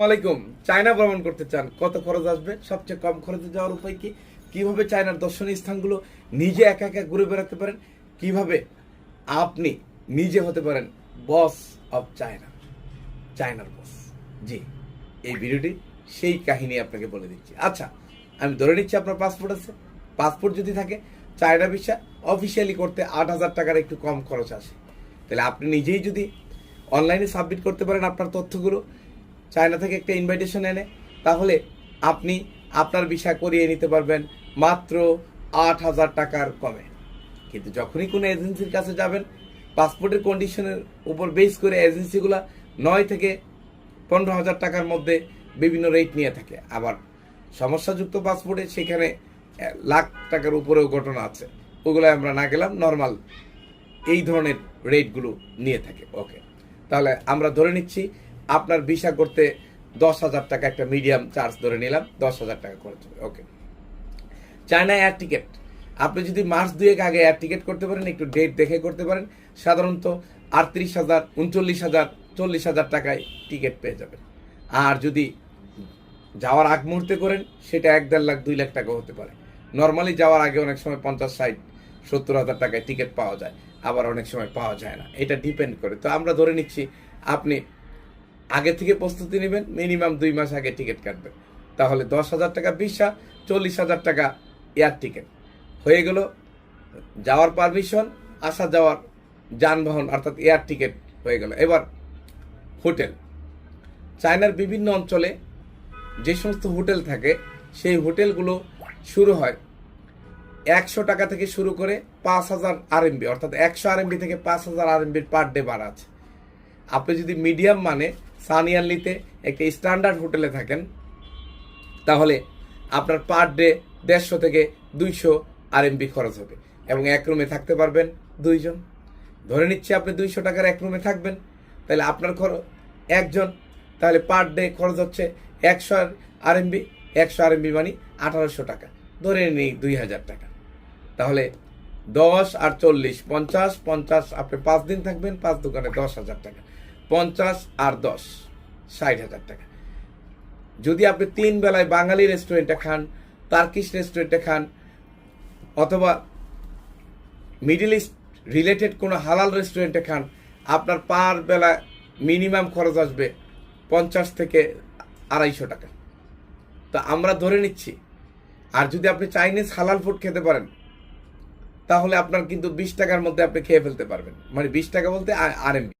ওয়ালাইকুম চায়না ভ্রমণ করতে চান, কত খরচ আসবে? সবচেয়ে কম খরচে যাওয়ার উপায় কি? কীভাবে চায়নার দর্শনীয় স্থানগুলো নিজে একা একা ঘুরে বেড়াতে পারেন? কীভাবে আপনি নিজে হতে পারেন বস অফ চায়না? চায়নার বস। জি, এই ভিডিওটি সেই কাহিনী আপনাকে বলে দিচ্ছি। আচ্ছা আমি ধরে নিচ্ছি আপনার পাসপোর্ট আছে। পাসপোর্ট যদি থাকে, চায়না ভিসা অফিসিয়ালি করতে আট হাজার টাকার একটু কম খরচ আসে। তাহলে আপনি নিজেই যদি অনলাইনে সাবমিট করতে পারেন আপনার তথ্যগুলো চায়না থেকে একটা ইনভাইটেশন এনে, তাহলে আপনি আপনার ভিসা করিয়ে নিতে পারবেন মাত্র আট হাজার টাকার কমে। কিন্তু যখনই কোনো এজেন্সির কাছে যাবেন পাসপোর্টের কন্ডিশনের উপর বেস করে এজেন্সিগুলা নয় থেকে পনেরো হাজার টাকার মধ্যে বিভিন্ন রেট নিয়ে থাকে। আবার সমস্যাযুক্ত পাসপোর্টে সেখানে লাখ টাকার উপরেও ঘটনা আছে। ওগুলো আমরা না গেলাম নর্মাল এই ধরনের রেটগুলো নিয়ে থাকে। ওকে তাহলে আমরা ধরে নিচ্ছি আপনার ভিসা করতে দশ হাজার টাকা একটা মিডিয়াম চার্জ ধরে নিলাম, দশ হাজার টাকা খরচ হবে ওকে চায়না এয়ার টিকিট আপনি যদি মাস দুয়েক আগে এয়ার টিকিট করতে পারেন, একটু ডেট দেখে করতে পারেন, সাধারণত আটত্রিশ হাজার, উনচল্লিশ হাজার, চল্লিশ হাজার টাকায় টিকিট পেয়ে যাবেন। আর যদি যাওয়ার আগ মুহূর্তে করেন, সেটা এক দেড় লাখ, দুই লাখ টাকা হতে পারে। নর্মালি যাওয়ার আগে অনেক সময় পঞ্চাশ, ষাট, সত্তর হাজার টাকায় টিকিট পাওয়া যায়, আবার অনেক সময় পাওয়া যায় না। এটা ডিপেন্ড করে। তো আমরা ধরে নিচ্ছি, আপনি আগে থেকে প্রস্তুতি নেবেন মিনিমাম দুই মাস আগে টিকিট কাটবেন। তাহলে দশ হাজার টাকা ভিসা, চল্লিশ হাজার টাকা এয়ার টিকিট হয়ে গেল, যাওয়ার পারমিশন আসা যাওয়ার যানবাহন, অর্থাৎ এয়ার টিকিট হয়ে গেল। এবার হোটেল। চায়নার বিভিন্ন অঞ্চলে যে সমস্ত হোটেল থাকে, সেই হোটেলগুলো শুরু হয় একশো টাকা থেকে শুরু করে পাঁচ হাজার আরএমবি, অর্থাৎ একশো আরএমবি থেকে পাঁচ হাজার আরএমবির পার ডে ভাড়া আছে। আপনি যদি মিডিয়াম মানে সানিয়ারলিতে একটি স্ট্যান্ডার্ড হোটেলে থাকেন। তাহলে আপনার পার ডে দেড়শো থেকে দুইশো আরএমবি খরচ হবে এবং এক রুমে থাকতে পারবেন দুইজন। ধরে নিচ্ছি আপনি দুইশো টাকার এক রুমে থাকবেন, তাহলে আপনার খরচ একজন, তাহলে পার ডে খরচ হচ্ছে একশো আরএমবি একশো আরএমবি মানে আঠারোশো টাকা। ধরে নিই দুই হাজার টাকা। তাহলে দশ আর চল্লিশ, পঞ্চাশ পঞ্চাশ, আপনি পাঁচ দিন থাকবেন, পাঁচ দোকানে দশ হাজার টাকা। পঞ্চাশ আর দশ, ষাট হাজার টাকা। যদি আপনি তিন বেলায় বাঙালি রেস্টুরেন্টে খান তার্কিশ রেস্টুরেন্টে খান, অথবা মিডিল ইস্ট রিলেটেড কোনো হালাল রেস্টুরেন্টে খান, আপনার পার বেলা মিনিমাম খরচ আসবে পঞ্চাশ থেকে আড়াইশো টাকা। তা আমরা ধরে নিচ্ছি। আর যদি আপনি চাইনিজ হালাল ফুড খেতে পারেন, তাহলে আপনার কিন্তু বিশ টাকার মধ্যে আপনি খেয়ে ফেলতে পারবেন। মানে বিশ টাকা বলতে আর এমবি